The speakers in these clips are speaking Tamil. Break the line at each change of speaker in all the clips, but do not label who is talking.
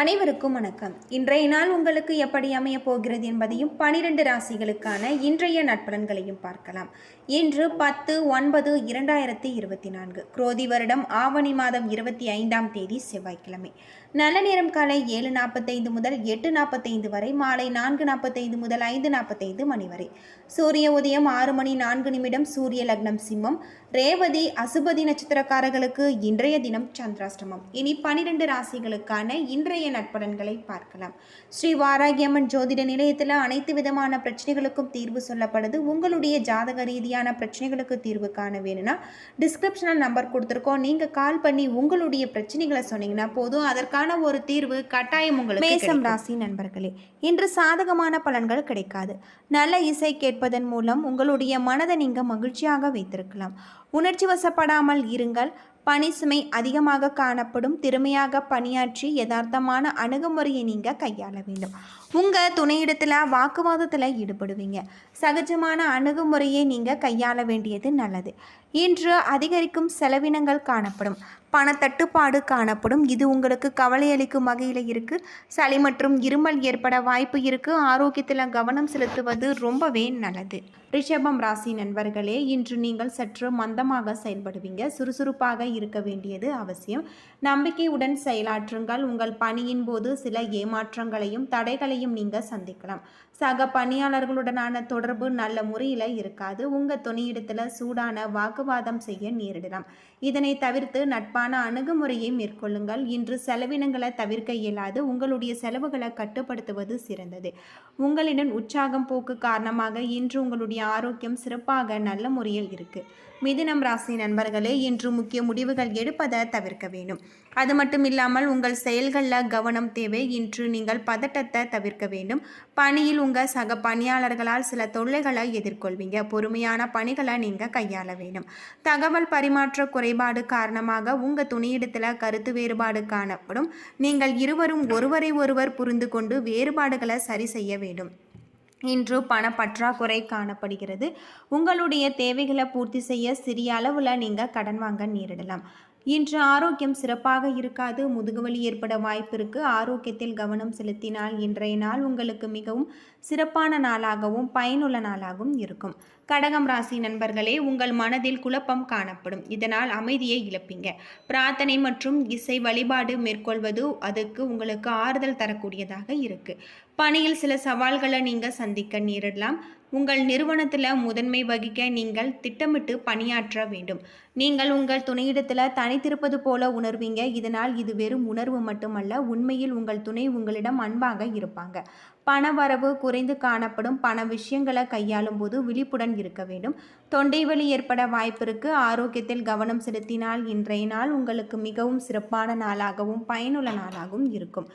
அனைவருக்கும் வணக்கம். இன்றைய நாள் உங்களுக்கு எப்படி அமைய போகிறது என்பதையும் பனிரெண்டு ராசிகளுக்கான இன்றைய நட்பலன்களையும் பார்க்கலாம். இன்று பத்து ஒன்பது இரண்டாயிரத்தி இருபத்தி நான்கு. குரோதி வருடம் ஆவணி மாதம் இருபத்தி ஐந்தாம் தேதி செவ்வாய்க்கிழமை. நல்ல நேரம் காலை ஏழு நாற்பத்தைந்து முதல் எட்டு நாற்பத்தைந்து வரை மாலை நான்கு நாற்பத்தைந்து முதல் ஐந்து நாற்பத்தைந்து மணி வரை. சூரிய உதயம் ஆறு மணி நான்கு நிமிடம் சூரிய லக்னம் சிம்மம். ரேவதி அசுபதி நட்சத்திரக்காரர்களுக்கு இன்றைய தினம் சந்திராஷ்டமம். இனி பனிரெண்டு ராசிகளுக்கான இன்றைய நட்பலன்களை பார்க்கலாம். ஸ்ரீ வாராகியம்மன் ஜோதிட நிலையத்தில் அனைத்து விதமான பிரச்சனைகளுக்கும் தீர்வு சொல்லப்படுது. உங்களுடைய ஜாதக ரீதியான பிரச்சனைகளுக்கு தீர்வு காண வேணும்னா டிஸ்கிரிப்ஷனில் நம்பர் கொடுத்துருக்கோம். நீங்கள் கால் பண்ணி உங்களுடைய பிரச்சனைகளை சொன்னீங்கன்னா போதும். அதற்கான ஒரு தீர்வு கட்டாயம் உங்களுக்கு மேசம் ராசி நண்பர்களே இன்று சாதகமான பலன்கள் கிடைக்காது. நல்ல இசை கேட்பதன் மூலம் உங்களுடைய மனதை நீங்கள் மகிழ்ச்சியாக வைத்திருக்கலாம். உணர்ச்சி வசப்படாமல் இருங்கள். பணிசுமை அதிகமாக காணப்படும் திறமையாக பணியாற்றி யதார்த்தமான அணுகுமுறையை நீங்கள் கையாள வேண்டும். உங்கள் துணையிடத்தில் வாக்குவாதத்தில் ஈடுபடுவீங்க. சகஜமான அணுகுமுறையை நீங்கள் கையாள வேண்டியது நல்லது. இன்று அதிகரிக்கும் செலவினங்கள் காணப்படும். பணத்தட்டுப்பாடு காணப்படும். இது உங்களுக்கு கவலையளிக்கும் வகையில் இருக்குது சளி மற்றும் இருமல் ஏற்பட வாய்ப்பு இருக்குது ஆரோக்கியத்தில் கவனம் செலுத்துவது ரொம்பவே நல்லது. ரிஷபம் ராசி நண்பர்களே இன்று நீங்கள் சற்று மந்தமாக செயல்படுவீங்க. சுறுசுறுப்பாக இருக்க வேண்டியது அவசியம். நம்பிக்கையுடன் செயலாற்றுங்கள். உங்கள் பணியின் போது சில ஏமாற்றங்களையும் தடைகளையும் நீங்கள் சந்திக்கலாம். சக பணியாளர்களுடனான தொடர்பு நல்ல முறையில் இருக்காது. உங்கள் துணியிடத்தில் சூடான வாக்குவாதம் செய்ய நேரிடலாம். இதனை தவிர்த்து நட்பான அணுகுமுறையை மேற்கொள்ளுங்கள். இன்று செலவினங்களை தவிர்க்க இயலாது. உங்களுடைய செலவுகளை கட்டுப்படுத்துவது சிறந்தது. உங்களிடம் உற்சாகம் போக்கு காரணமாக இன்று உங்களுடைய ஆரோக்கியம் சிறப்பாக நல்ல முறையில் இருக்கு. மிதினம் ராசி நண்பர்களே இன்று முக்கிய முடிவுகள் எடுப்பதை தவிர்க்க வேண்டும். அது மட்டும் இல்லாமல் உங்கள் செயல்களில் கவனம் தேவை. இன்று நீங்கள் பதட்டத்தை தவிர்க்க வேண்டும். பணியில் உங்கள் சக பணியாளர்களால் சில தொல்லைகளை எதிர்கொள்வீங்க. பொறுமையான பணிகளை நீங்கள் கையாள வேண்டும். தகவல் பரிமாற்ற குறைபாடு காரணமாக உங்கள் துணியிடத்தில் கருத்து வேறுபாடு காணப்படும். நீங்கள் இருவரும் ஒருவரை ஒருவர் புரிந்து கொண்டு வேறுபாடுகளை சரி செய்ய வேண்டும். இன்று பண பற்றாக்குறை காணப்படுகிறது. உங்களுடைய தேவைகளை பூர்த்தி செய்ய சிறிய அளவில் நீங்கள் கடன் வாங்க நேரிடலாம். இன்று ஆரோக்கியம் சிறப்பாக இருக்காது முதுகுவலி ஏற்பட வாய்ப்பிருக்கு ஆரோக்கியத்தில் கவனம் செலுத்தினால் இன்றைய நாள் உங்களுக்கு மிகவும் சிறப்பான நாளாகவும் பயனுள்ள நாளாகவும் இருக்கும். கடகம் ராசி நண்பர்களே உங்கள் மனதில் குழப்பம் காணப்படும். இதனால் அமைதியை இழப்பீங்க. பிரார்த்தனை மற்றும் இசை வழிபாடு மேற்கொள்வது அதுக்கு உங்களுக்கு ஆறுதல் தரக்கூடியதாக இருக்கு. பணியில் சில சவால்களை நீங்கள் சந்திக்க நேரிடலாம். உங்கள் நிறுவனத்தில் முதன்மை வகிக்க நீங்கள் திட்டமிட்டு பணியாற்ற வேண்டும். நீங்கள் உங்கள் துணையிடத்தில் தனித்திருப்பது போல உணர்வீங்க. இதனால் இது வெறும் உணர்வு மட்டுமல்ல உண்மையில் உங்கள் துணை உங்களிடம் அன்பாக இருப்பாங்க. பண வரவு குறைந்து காணப்படும். பண விஷயங்களை கையாளும் போது விழிப்புடன் இருக்க வேண்டும். தொண்டை வலி ஏற்பட வாய்ப்பிருக்கு ஆரோக்கியத்தில் கவனம் செலுத்தினால் இன்றைய நாள் உங்களுக்கு மிகவும் சிறப்பான நாளாகவும் பயனுள்ள நாளாகவும் இருக்கும்.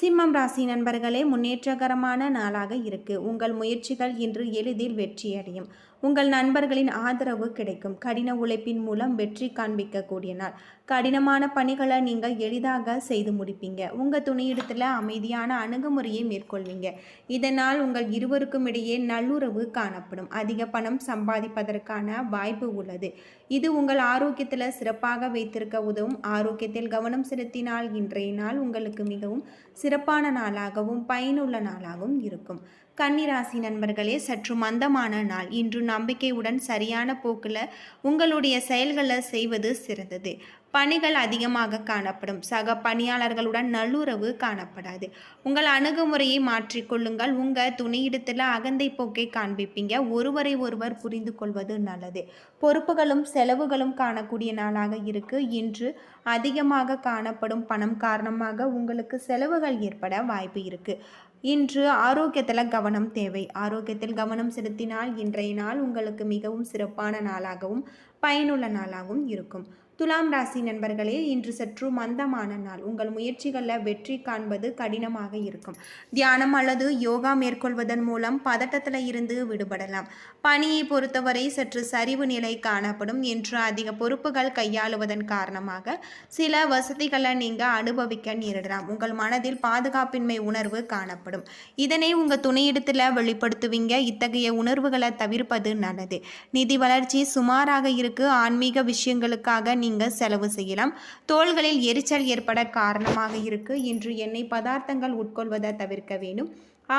சிம்மம் ராசி நண்பர்களே முன்னேற்றகரமான நாளாக இருக்கு. உங்கள் முயற்சிகள் இன்று எளிதில் வெற்றியடையும். உங்கள் நண்பர்களின் ஆதரவு கிடைக்கும். கடின உழைப்பின் மூலம் வெற்றி காண்பிக்கக்கூடிய நாள் கடினமான பணிகளை நீங்கள் எளிதாக செய்து முடிப்பீங்க. உங்கள் துணையிடத்தில் அமைதியான அணுகுமுறையை மேற்கொள்வீங்க. இதனால் உங்கள் இருவருக்கும் இடையே நல்லுறவு காணப்படும். அதிக பணம் சம்பாதிப்பதற்கான வாய்ப்பு உள்ளது. இது உங்கள் ஆரோக்கியத்தில் சிறப்பாக வைத்திருக்க உதவும். ஆரோக்கியத்தில் கவனம் செலுத்தினால் இன்றைய நாள் உங்களுக்கு மிகவும் சிறப்பான நாளாகவும் பயனுள்ள நாளாகவும் இருக்கும். கன்னிராசி நண்பர்களே சற்று மந்தமான நாள். இன்று நம்பிக்கையுடன் சரியான போக்கில் உங்களுடைய செயல்களை செய்வது சிறந்தது. பணிகள் அதிகமாக காணப்படும். சக பணியாளர்களுடன் நல்லுறவு காணப்படாது. உங்கள் அணுகுமுறையை மாற்றிக்கொள்ளுங்கள் உங்கள் துணையிடத்தில் அகந்தை போக்கை காண்பிப்பீங்க. ஒருவரை ஒருவர் புரிந்து கொள்வது நல்லது. பொறுப்புகளும் செலவுகளும் காணக்கூடிய நாளாக இருக்கு. இன்று அதிகமாக காணப்படும் பணம் காரணமாக உங்களுக்கு செலவுகள் ஏற்பட வாய்ப்பு இருக்கு. இன்று ஆரோக்கியத்தில் கவனம் தேவை. ஆரோக்கியத்தில் கவனம் செலுத்தினால் இன்றைய நாள் உங்களுக்கு மிகவும் சிறப்பான நாளாகவும் பயனுள்ள நாளாகவும் இருக்கும். துலாம் ராசி நண்பர்களே இன்று சற்று மந்தமான நாள். உங்கள் முயற்சிகளில் வெற்றி காண்பது கடினமாக இருக்கும். தியானம் அல்லது யோகா மேற்கொள்வதன் மூலம் பதட்டத்தில் இருந்து விடுபடலாம். பணியை பொறுத்தவரை சற்று சரிவு நிலை காணப்படும் என்று அதிக பொறுப்புகள் கையாளுவதன் காரணமாக சில வசதிகளை நீங்கள் அனுபவிக்க நேரிடலாம். உங்கள் மனதில் பாதுகாப்பின்மை உணர்வு காணப்படும். இதனை உங்கள் துணையிடத்தில் வெளிப்படுத்துவீங்க. இத்தகைய உணர்வுகளை தவிர்ப்பது நல்லது. நிதி வளர்ச்சி சுமாராக இருக்கு. ஆன்மீக விஷயங்களுக்காக நீங்கள் செலவு செய்யலாம். தோள்களில் எரிச்சல் ஏற்பட காரணமாக இருக்கு. இன்று எண்ணெய் பதார்த்தங்கள் உட்கொள்வதை தவிர்க்க வேண்டும்.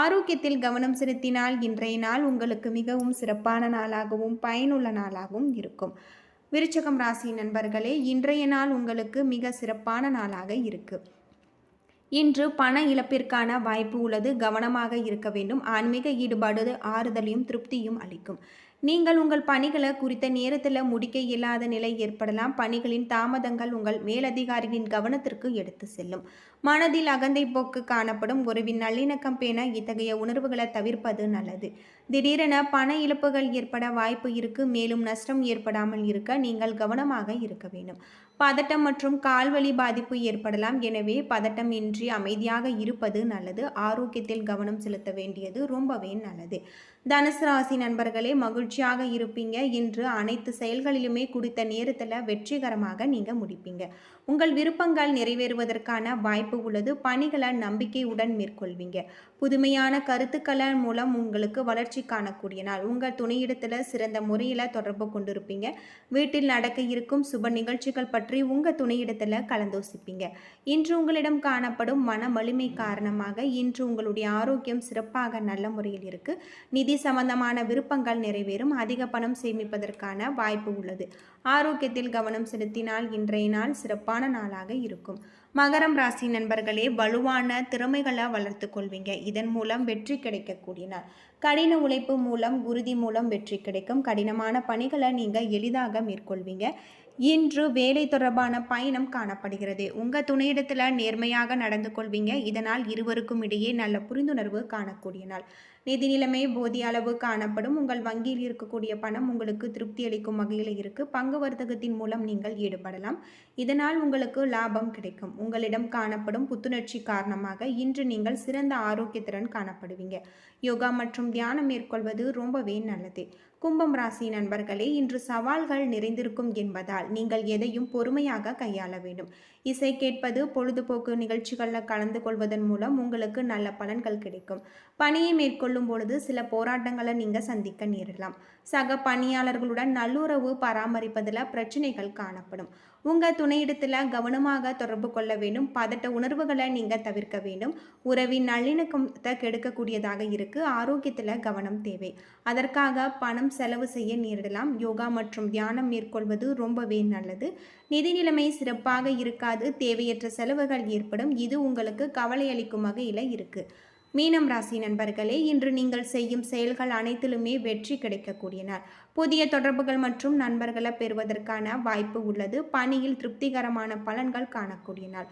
ஆரோக்கியத்தில் கவனம் செலுத்தினால் இன்றைய நாள் உங்களுக்கு மிகவும் சிறப்பான நாளாகவும் பயனுள்ள நாளாகவும் இருக்கும். விருச்சகம் ராசி நண்பர்களே இன்றைய நாள் உங்களுக்கு மிக சிறப்பான நாளாக இருக்கு. இன்று பண இழப்பிற்கான வாய்ப்பு உள்ளது. கவனமாக இருக்க வேண்டும். ஆன்மீக ஈடுபாடு ஆறுதலையும் திருப்தியும் அளிக்கும். நீங்கள் உங்கள் பணிகளை குறித்த நேரத்தில் முடிக்க இயலாத நிலை ஏற்படலாம். பணிகளின் தாமதங்கள் உங்கள் மேலதிகாரிகளின் கவனத்திற்கு எடுத்து செல்லும். மனதில் அகந்தை போக்கு காணப்படும். உறவின் நல்லிணக்கம் பேண இத்தகைய உணர்வுகளை தவிர்ப்பது நல்லது. திடீரென பண இழப்புகள் ஏற்பட வாய்ப்பு இருக்கு. மேலும் நஷ்டம் ஏற்படாமல் இருக்க நீங்கள் கவனமாக இருக்க வேண்டும். பதட்டம் மற்றும் கால்வழி பாதிப்பு ஏற்படலாம். எனவே பதட்டம் இன்றி அமைதியாக இருப்பது நல்லது. ஆரோக்கியத்தில் கவனம் செலுத்த வேண்டியது ரொம்பவே நல்லது. தனுசு ராசி நண்பர்களே மகிழ்ச்சியாக இருப்பீங்க. இன்று அனைத்து செயல்களிலுமே குறித்த நேரத்தில் வெற்றிகரமாக நீங்கள் முடிப்பீங்க. உங்கள் விருப்பங்கள் நிறைவேறுவதற்கான வாய்ப்பு உள்ளது. பணிகளை நம்பிக்கையுடன் மேற்கொள்வீங்க. புதுமையான கருத்துக்களின் மூலம் உங்களுக்கு வளர்ச்சி காணக்கூடிய நாள். உங்கள் துணையிடத்தில் சிறந்த முறையில் தொடர்பு கொண்டிருப்பீங்க. வீட்டில் நடக்க இருக்கும் சுப நிகழ்ச்சிகள் பற்றி உங்கள் துணையிடத்தில் கலந்தோசிப்பீங்க. இன்று உங்களிடம் காணப்படும் மன வலிமை காரணமாக இன்று உங்களுடைய ஆரோக்கியம் சிறப்பாக நல்ல முறையில் இருக்குது நிதி சம்பந்தமான விருப்பங்கள் நிறைவேறும். அதிக பணம் சேமிப்பதற்கான வாய்ப்பு உள்ளது. ஆரோக்கியத்தில் கவனம் செலுத்தினால் இன்றைய நாள் சிறப்பான நாளாக இருக்கும். மகரம் ராசி நண்பர்களே வலுவான திறமைகளை வளர்த்து கொள்வீங்க. இதன் மூலம் வெற்றி கிடைக்கக்கூடிய நாள் கடின உழைப்பு மூலம் உறுதி மூலம் வெற்றி கிடைக்கும். கடினமான பணிகளை நீங்கள் எளிதாக மேற்கொள்வீங்க. இன்று வேலை தொடர்பான பயணம் காணப்படுகிறது. உங்கள் துணையிடத்தில் நேர்மையாக நடந்து கொள்வீங்க. இதனால் இருவருக்கும் இடையே நல்ல புரிந்துணர்வு காணக்கூடிய நாள். நிதி நிலைமை போதிய அளவு காணப்படும். உங்கள் வங்கியில் இருக்கக்கூடிய பணம் உங்களுக்கு திருப்தி அளிக்கும் வகையில் இருக்குது பங்கு வர்த்தகத்தின் மூலம் நீங்கள் ஈடுபடலாம். இதனால் உங்களுக்கு லாபம் கிடைக்கும். உங்களிடம் காணப்படும் புத்துணர்ச்சி காரணமாக இன்று நீங்கள் சிறந்த ஆரோக்கியத்துடன் காணப்படுவீங்க. யோகா மற்றும் தியானம் மேற்கொள்வது ரொம்பவே நல்லது. கும்பம் ராசி நண்பர்களே இன்று சவால்கள் நிறைந்திருக்கும் என்பதால் நீங்கள் எதையும் பொறுமையாக கையாள வேண்டும். இசை கேட்பது பொழுதுபோக்கு நிகழ்ச்சிகளில் கலந்து கொள்வதன் மூலம் உங்களுக்கு நல்ல பலன்கள் கிடைக்கும். பணியை மேற்கொள்ளும் பொழுது சில போராட்டங்களை நீங்கள் சந்திக்க நேரலாம் சக பணியாளர்களுடன் நல்லுறவு பராமரிப்பதில் பிரச்சனைகள் காணப்படும். உங்கள் துணையிடத்தில் கவனமாக தொடர்பு கொள்ள வேண்டும். பதட்ட உணர்வுகளை நீங்கள் தவிர்க்க வேண்டும். உறவின் நல்லிணக்கத்தை கெடுக்கக்கூடியதாக இருக்குது ஆரோக்கியத்தில் கவனம் தேவை. அதற்காக பணம் செலவு செய்ய நேரிடலாம். யோகா மற்றும் தியானம் மேற்கொள்வது ரொம்பவே நல்லது. நிதி நிலைமை சிறப்பாக இருக்காது. தேவையற்ற செலவுகள் ஏற்படும். இது உங்களுக்கு கவலை அளிக்கும் வகையில் இருக்குது மீனம் ராசி நண்பர்களே இன்று நீங்கள் செய்யும் செயல்கள் அனைத்திலுமே வெற்றி கிடைக்கக்கூடிய நாள் புதிய தொடர்புகள் மற்றும் நண்பர்களை பெறுவதற்கான வாய்ப்பு உள்ளது. பணியில் திருப்திகரமான பலன்கள் காணக்கூடிய நாள்.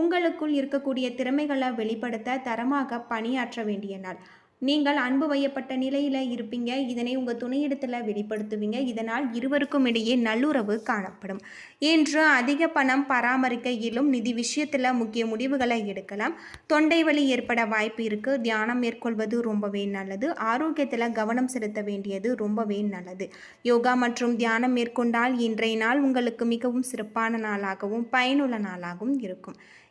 உங்களுக்குள் இருக்கக்கூடிய திறமைகளை வெளிப்படுத்த தரமாக பணியாற்ற வேண்டிய நாள். நீங்கள் அன்பு வையப்பட்ட நிலையில் இருப்பீங்க. இதனை உங்கள் துணையிடத்தில் வெளிப்படுத்துவீங்க. இதனால் இருவருக்கும் இடையே நல்லுறவு காணப்படும். இன்று அதிக பணம் பராமரிக்க இயலும் நிதி விஷயத்தில் முக்கிய முடிவுகளை எடுக்கலாம். தொண்டை வலி ஏற்பட வாய்ப்பு இருக்குது தியானம் மேற்கொள்வது ரொம்பவே நல்லது. ஆரோக்கியத்தில் கவனம் செலுத்த வேண்டியது ரொம்பவே நல்லது. யோகா மற்றும் தியானம் மேற்கொண்டால் இன்றைய நாள் உங்களுக்கு மிகவும் சிறப்பான நாளாகவும் பயனுள்ள நாளாகவும் இருக்கும்.